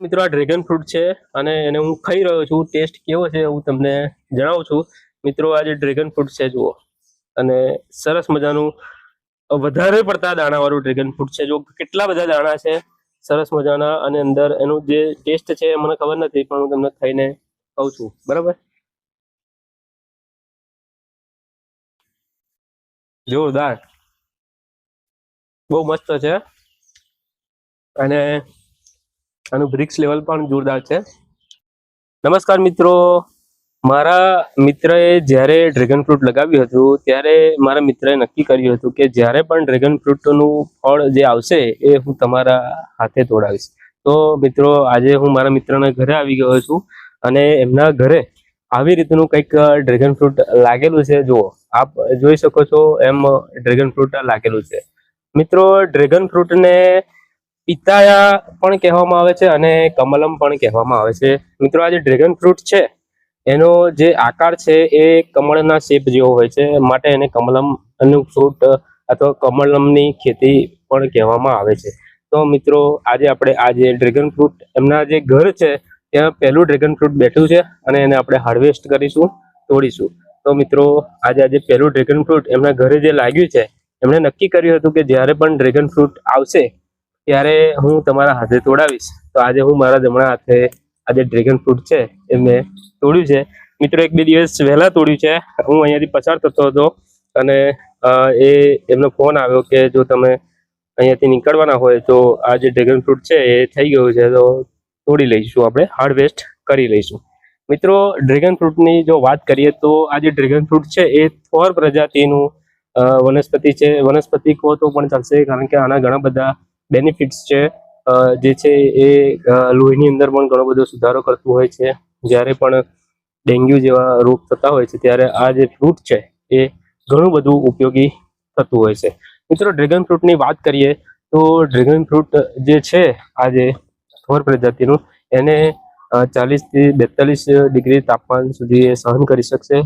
મિત્રો, આ dragon fruit છે અને એને હું ખાઈ રહ્યો છું. ટેસ્ટ કેવો છે હું તમને જણાવું છું. મિત્રો, આ જે ડ્રેગન ફ્રૂટ છે, જુઓ. અને સરસ મજાનું વધારે પડતા દાણાવાળું ડ્રેગન ફ્રૂટ છે. જો કેટલા બધા દાણા છે. સરસ મજાના અને અંદર એનું જે ટેસ્ટ છે, એ મને ખબર નથી, પણ હું તમને ખાઈને કહું છું. બરાબર? જોરદાર. બહુ મસ્ત છે. અને આનું બ્રિક્સ લેવલ પણ જોરદાર છે. નમસ્કાર મિત્રો. મારા મિત્રએ જ્યારે ડ્રેગન ફ્રૂટ લગાવ્યું હતું, ત્યારે મારા મિત્રએ નક્કી કર્યું હતું કે જ્યારે પણ ડ્રેગન ફ્રૂટનું ફળ જે આવશે એ હું તમારા હાથે તોડાવીશ. તો મિત્રો, આજે હું મારા મિત્રના ઘરે આવી ગયો છું અને એમના ઘરે આવી રીતનું કંઈક ડ્રેગન ફ્રૂટ લાગેલું છે. જુઓ, આપ જોઈ શકો છો એમ ડ્રેગન ફ્રૂટ લાગેલું છે. મિત્રો ડ્રેગન ફ્રૂટને પિતાયા પણ કહેવામાં આવે છે અને કમલમ પણ કહેવામાં આવે છે. મિત્રો, આ જે ડ્રેગન ફ્રૂટ છે, એનો જે આકાર છે એ કમળના શેપ જેવો હોય છે, માટે એને કમલમનું ફ્રૂટ અથવા કમલમની ખેતી પણ કહેવામાં આવે છે. તો મિત્રો, આજે આપણે આ જે ડ્રેગન ફ્રૂટ એમના જે ઘર છે, ત્યાં પહેલું ડ્રેગન ફ્રૂટ બેઠું છે અને એને આપણે હાર્વેસ્ટ કરીશું, તોડીશું. તો મિત્રો, આજે આજે પહેલું ડ્રેગન ફ્રૂટ એમના ઘરે જે લાગ્યું છે, એમણે નક્કી કર્યું હતું કે જ્યારે પણ ડ્રેગન ફ્રૂટ આવશે ત્યારે હું તમારા હાથે તોડાવીશ. તો આજે હું મારા જમણા હાથે આજે ડ્રેગન ફ્રૂટ છે એ મેં તોડ્યું છે. મિત્રો, એક બે દિવસ વહેલા તોડ્યું છે. હું અહીંયાથી પસાર થતો હતો અને એ એમનો ફોન આવ્યો કે જો તમે અહીંયાથી નીકળવાના હોય તો આ જે ડ્રેગન ફ્રૂટ છે એ થઈ ગયું છે, તો તોડી લઈશું આપણે હાર્વેસ્ટ કરી લઈશું. મિત્રો ડ્રેગન ફ્રૂટની જો વાત કરીએ તો આ જે ડ્રેગન ફ્રૂટ છે એ થોર પ્રજાતિનું વનસ્પતિ છે. વનસ્પતિ કહો તો પણ ચાલશે, કારણ કે આના ઘણા બધા બેનિફિટ્સ છે. જે છે એ લોહીની અંદર પણ ઘણો બધો સુધારો કરતું હોય છે. જ્યારે પણ ડેન્ગ્યુ જેવા રોગ થતા હોય છે, ત્યારે આ જે ફ્રૂટ છે એ ઘણું બધું ઉપયોગી થતું હોય છે. મિત્રો ડ્રેગન ફ્રૂટની વાત કરીએ, તો ડ્રેગન ફ્રૂટ જે છે, આ જે થોર પ્રજાતિનું, એને ચાલીસથી બેતાલીસ ડિગ્રી તાપમાન સુધી એ સહન કરી શકશે.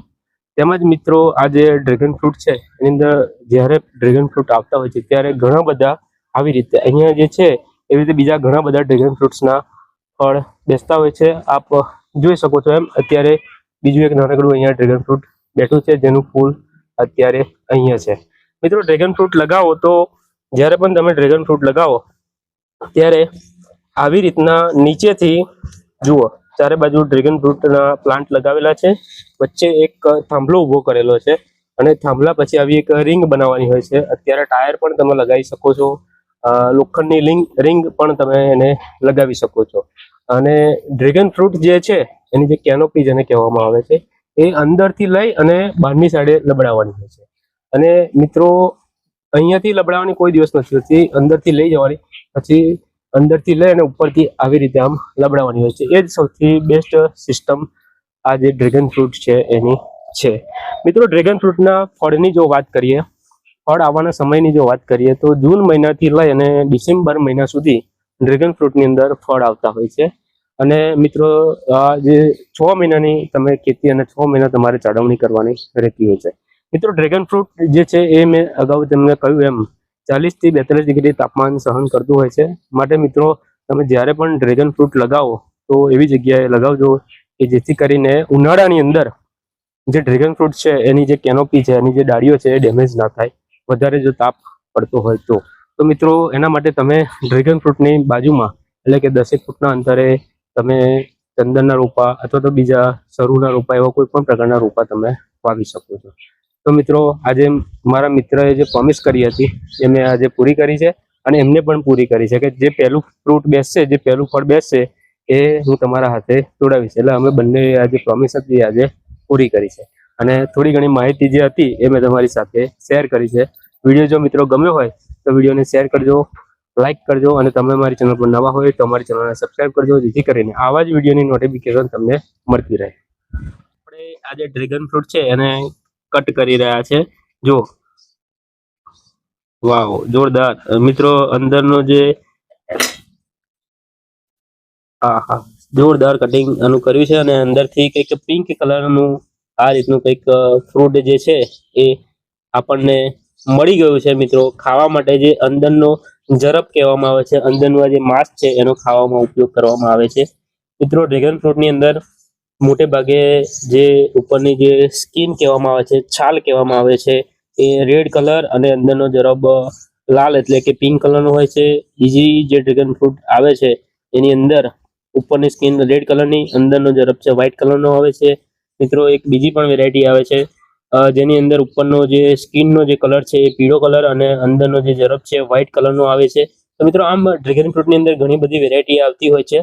તેમજ મિત્રો, આ જે ડ્રેગન ફ્રૂટ છે, એની અંદર જ્યારે ડ્રેગન ફ્રૂટ આવતા હોય છે, ત્યારે ઘણા બધા આવી રીતે. અહીંયા જે છે, એવી રીતે બીજા ઘણા બધા ડ્રેગન ફ્રૂટ્સના ફળ બેસતા હોય છે. આપ જોઈ શકો છો એમ, અત્યારે બીજું એક નાનકડું અહીંયા ડ્રેગન ફ્રૂટ બેઠું છે, જેનું ફૂલ અત્યારે અહીંયા છે. મિત્રો ડ્રેગન ફ્રૂટ લગાવો તો જ્યારે પણ તમે ડ્રેગન ફ્રૂટ લગાવો, ત્યારે આવી રીતના નીચેથી જુઓ. ચારે બાજુ ડ્રેગન ફ્રૂટના પ્લાન્ટ લગાવેલા છે. વચ્ચે એક થાંભલો ઊભો કરેલો છે અને થાંભલા પછી આવી એક રિંગ બનાવવાની હોય છે. અત્યારે ટાયર પણ તમે લગાવી શકો છો. લોખંડની લિંગ, રિંગ પણ તમે એને લગાવી શકો છો. અને ડ્રેગન ફ્રૂટ જે છે, એની જે કેનોપી જેને કહેવામાં આવે છે, એ અંદરથી લઈ અને બહારની સાઈડે લબડાવવાની હોય છે. અને મિત્રો, અહીંયાથી લબડાવવાની કોઈ દિવસ નથી હોતી. અંદરથી લઈ જવાની, પછી અંદરથી લઈ અને ઉપરથી આવી રીતે આમ લબડાવવાની હોય છે. એ જ સૌથી બેસ્ટ સિસ્ટમ આ જે ડ્રેગન ફ્રૂટ છે, એની છે. મિત્રો, ડ્રેગન ફ્રૂટના ફળની જો વાત કરીએ ફળ આવવાના સમયની જો વાત કરીએ તો જૂન મહિનાથી લઈ અને ડિસેમ્બર મહિના સુધી ડ્રેગન ફ્રૂટની અંદર ફળ આવતા હોય છે. અને મિત્રો જે છ મહિનાની તમે ખેતી અને છ મહિના તમારે ચડવણી કરવાની રહેતી હોય છે. મિત્રો, ડ્રેગન ફ્રૂટ જે છે એ મેં અગાઉ તમને કહ્યું એમ ચાલીસથી બેતાલીસ ડિગ્રી તાપમાન સહન કરતું હોય છે. માટે મિત્રો, તમે જ્યારે પણ ડ્રેગન ફ્રૂટ લગાવો, તો એવી જગ્યાએ લગાવજો કે જેથી કરીને ઉનાળાની અંદર જે ડ્રેગન ફ્રૂટ છે, એની જે કેનોપી છે, એની જે ડાળીઓ છે, એ ડેમેજ ના થાય. વધારે જો તાપ પડતો હોય તો. તો મિત્રો, એના માટે તમે ડ્રેગન ફ્રૂટની બાજુમાં, એટલે કે દસેક ફૂટના અંતરે તમે ચંદનના રોપા અથવા તો બીજા સરુના રોપા એવા કોઈ પણ પ્રકારના રોપા તમે વાવી શકો છો. તો મિત્રો, આજે મારા મિત્રએ જે પ્રોમિસ કરી હતી, એ મેં આજે પૂરી કરી છે અને એમને પણ પૂરી કરી છે કે જે પહેલું ફ્રૂટ બેસશે, જે પહેલું ફળ બેસશે, એ હું તમારા હાથે તોડાવીશ. એટલે અમે બંને આજે પ્રોમિસ હતી આજે પૂરી કરી છે. અને થોડી ઘણી માહિતી જે હતી એ મેં તમારી સાથે શેર કરી છે. વીડિયો જો મિત્રો ગમ્યો હોય, તો વિડીયોને શેર કરજો લાઇક કરજો અને તમે મારી ચેનલ પર નવા હોય, તો અમારી ચેનલને સબસ્ક્રાઇબ કરજો, જેથી કરીને આવા જ વિડીયોની નોટિફિકેશન તમને મળતી રહે. આપણે આ જે ડ્રેગન ફ્રૂટ છે, એને કટ કરી રહ્યા છે. જો. વાવ જોરદાર. મિત્રો, અંદરનો જે હા હા. જોરદાર કટિંગ આનું કર્યું છે અને અંદરથી કંઈક પિંક કલરનું આ રીતનું કંઈક ફ્રૂટ જે છે એ આપણને મળી ગયું છે મિત્રો. ખાવા માટે જે અંદરનો જરફ કહેવામાં આવે છે, અંદરનું જે માસ છે એનો ખાવામાં ઉપયોગ કરવામાં આવે છે. મિત્રો ડ્રેગન ફ્રૂટની અંદર મોટે ભાગે જે ઉપરની જે સ્કીન કહેવામાં આવે છે, છાલ કહેવામાં આવે છે, એ રેડ કલર અને અંદરનો જરબ લાલ એટલે કે પિંક કલરનો હોય છે. બીજી જે ડ્રેગન ફ્રૂટ આવે છે, એની અંદર ઉપરની સ્કીન રેડ કલરની અંદરનો જરબ છે વ્હાઇટ કલરનો આવે છે. મિત્રો, એક બીજી પણ વેરાયટી આવે છે. જેની અંદર ઉપરનો જે સ્કિનનો જે કલર છે એ પીળો કલર અને અંદરનો જે જરબ છે વ્હાઇટ કલરનો આવે છે. તો મિત્રો, આમ ડ્રેગન ફ્રૂટની અંદર ઘણી બધી વેરાયટી આવતી હોય છે.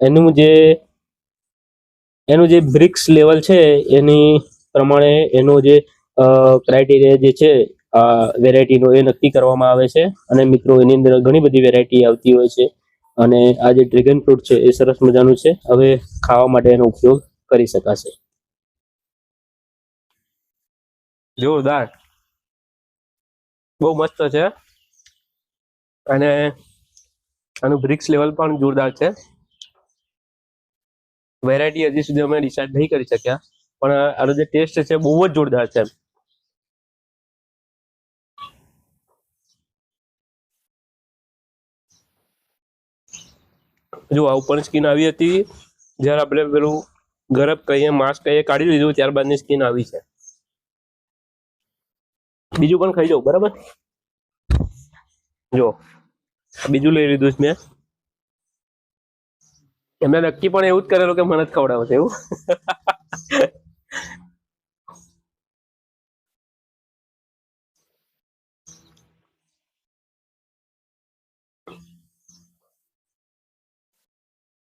એનું જે એનું જે બ્રિક્સ લેવલ છે, એની પ્રમાણે એનો જે ક્રાઇટેરિયા જે છે, આ વેરાયટીનો એ નક્કી કરવામાં આવે છે. અને મિત્રો, એની અંદર ઘણી બધી વેરાયટી આવતી હોય છે. અને આ જે ડ્રેગન ફ્રૂટ છે એ સરસ મજાનું છે. હવે ખાવા માટે એનો ઉપયોગ કરી શકાશે. જોરદાર. બહુ મસ્ત છે. અને આનું બ્રિક્સ લેવલ પણ જોરદાર છે. વેરાયટી હજી સુધી અમે ડિસાઇડ નહીં કરી શક્યા. પણ આનો જે ટેસ્ટ છે બહુ જ જોરદાર છે જો આ ઉપર સ્કીન આવી હતી, જ્યારે આપણે પેલું ગરબ કહીએ માસ્ક કહીએ, કાઢી લીધું, ત્યારબાદની સ્કીન આવી છે. બીજું પણ ખાઈ જાઉં બરાબર? જો બીજું લઈ લીધું છે મેં. એમને નક્કી પણ એવું જ કરેલું કે મને જ ખવડાવશે, એવું?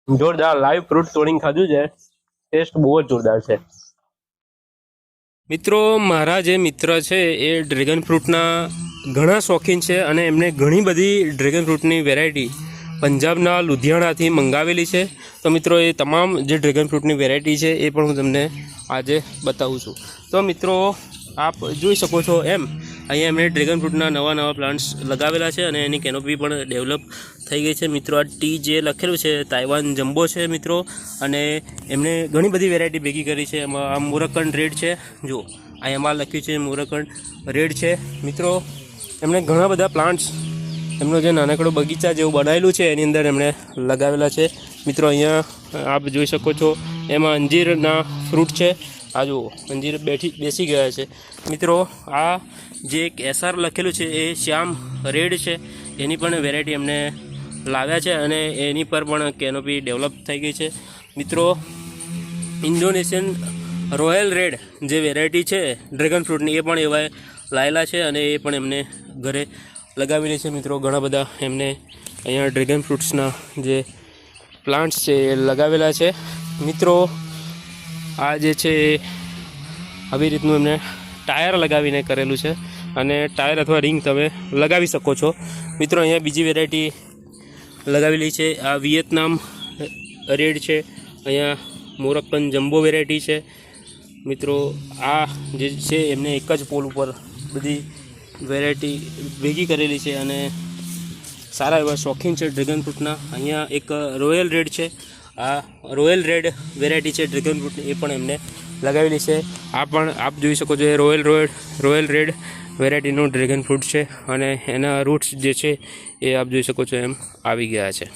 જોરદાર લાઈવ ફ્રૂટ તોડીને ખાધું છે. ટેસ્ટ બહુ જ જોરદાર છે. મિત્રો, મારા જે મિત્ર છે, એ ડ્રેગન ફ્રૂટના ઘણા શોખીન છે અને એમને ઘણી બધી ડ્રેગન ફ્રૂટની વેરાયટી પંજાબના લુધિયાણાથી મંગાવેલી છે. તો મિત્રો, એ તમામ જે ડ્રેગન ફ્રૂટની વેરાયટી છે, એ પણ હું તમને આજે બતાવું છું. તો મિત્રો, આપ જોઈ શકો છો એમ, અહીંયા એમણે ડ્રેગન ફ્રૂટના નવા નવા પ્લાન્ટ્સ લગાવેલા છે અને એની કેનોપી પણ ડેવલપ થઈ ગઈ છે મિત્રો. આ ટી જે લખેલું છે, તાઇવાન જમ્બો છે મિત્રો. અને એમણે ઘણી બધી વેરાયટી ભેગી કરી છે. એમાં આ મોરકંડ રેડ છે. જુઓ, આ એમાં લખ્યું છે મોરકંડ રેડ છે. મિત્રો, એમણે ઘણા બધા પ્લાન્ટ્સ એમનો જે નાનકડો બગીચા જેવું બનાવેલું છે, એની અંદર એમણે લગાવેલા છે. મિત્રો, અહીંયા આપ જોઈ શકો છો, એમાં અંજીરના ફ્રૂટ છે. આ જુઓ, અંજીર બેઠી, બેસી ગયા છે. મિત્રો, આ જે એક એસઆર લખેલું છે, એ શ્યામ રેડ છે. એની પણ વેરાયટી એમને લાવ્યા છે અને એની પર પણ કેનોપી ડેવલપ થઈ ગઈ છે. મિત્રો ઇન્ડોનેશિયન રોયલ રેડ જે વેરાયટી છે ડ્રેગન ફ્રૂટની એ પણ એવા લાયેલા છે અને એ પણ એમને ઘરે લગાવીને છે મિત્રો. ઘણા બધા એમને અહીંયા ડ્રેગન ફ્રૂટ્સના જે પ્લાન્ટ્સ છે એ લગાવેલા છે. મિત્રો, આ જે છે એ આવી રીતનું એમને ટાયર લગાવીને કરેલું છે અને ટાયર અથવા રિંગ તમે લગાવી શકો છો. મિત્રો, અહીંયા બીજી વેરાયટી લગાવેલી છે. આ વિયેતનામ રેડ છે. અહીંયા મોરક્કન જમ્બો વેરાયટી છે. મિત્રો, આ જે છે એમને એક જ પોલ ઉપર બધી વેરાયટી ભેગી કરેલી છે અને સારા એવા શોખીન છે ડ્રેગન ફ્રૂટના અહીંયા એક રોયલ રેડ છે. આ રોયલ રેડ વેરાયટી છે ડ્રેગન ફ્રૂટની એ પણ એમને લગાવેલી છે. આ પણ આપ જોઈ શકો છો, એ રોયલ રોયલ રોયલ રેડ વેરાયટીનું ડ્રેગન ફ્રૂટ છે અને એના રૂટ્સ જે છે એ આપ જોઈ શકો છો એમ આવી ગયા છે.